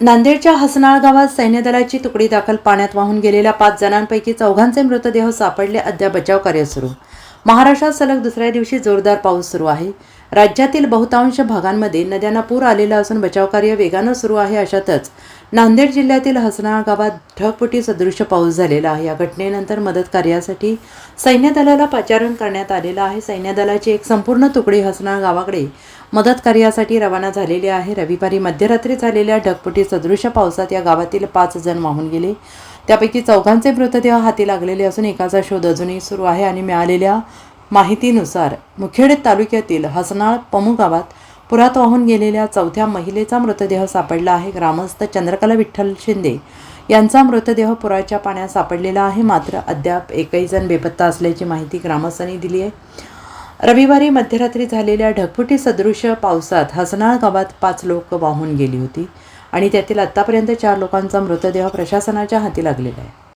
नांदेडच्या हसनाळ गावात सैन्य दलाची तुकडी दाखल पाण्यात वाहून गेलेल्या पाच जणांपैकी चौघांचे मृतदेह सापडले. अद्याप बचाव कार्य सुरू. महाराष्ट्रात सलग दुसऱ्या दिवशी जोरदार पाऊस सुरू आहे. राज्यातील बहुतांश भागांमध्ये नद्यांना पूर आलेला असून बचाव कार्य वेगानं सुरू आहे अशातच नांदेड जिल्ह्यातील हसना गावात ढगपुटी सदृश्य पाऊस झालेला आहे. या घटनेनंतर मदत कार्यासाठी सैन्य दलाला पाचारण करण्यात आलेलं आहे. सैन्य दलाची एक संपूर्ण तुकडी हसना गावाकडे मदत कार्यासाठी रवाना झालेली आहे. रविवारी मध्यरात्री झालेल्या ढगपुटी सदृश्य पावसात या गावातील पाच जण वाहून गेले. त्यापैकी चौघांचे मृतदेह हाती लागलेले असून एकाचा शोध अजूनही सुरू आहे आणि मिळालेल्या माहितीनुसार मुखेड तालुक्यातील हसनाळ पमू गावात पुरात वाहून गेलेल्या चौथ्या महिलेचा मृतदेह सापडला आहे. ग्रामस्थ चंद्रकला विठ्ठल शिंदे यांचा मृतदेह पुराच्या पाण्यात सापडलेला आहे. मात्र अद्याप एकही जण बेपत्ता असल्याची माहिती ग्रामस्थांनी दिली आहे. रविवारी मध्यरात्री झालेल्या ढगफुटी सदृश पावसात हसनाळ गावात पाच लोक वाहून गेली होती. आणि त्यातील आत्तापर्यंत चार लोकांचा मृतदेह प्रशासनाच्या हाती लागलेला आहे.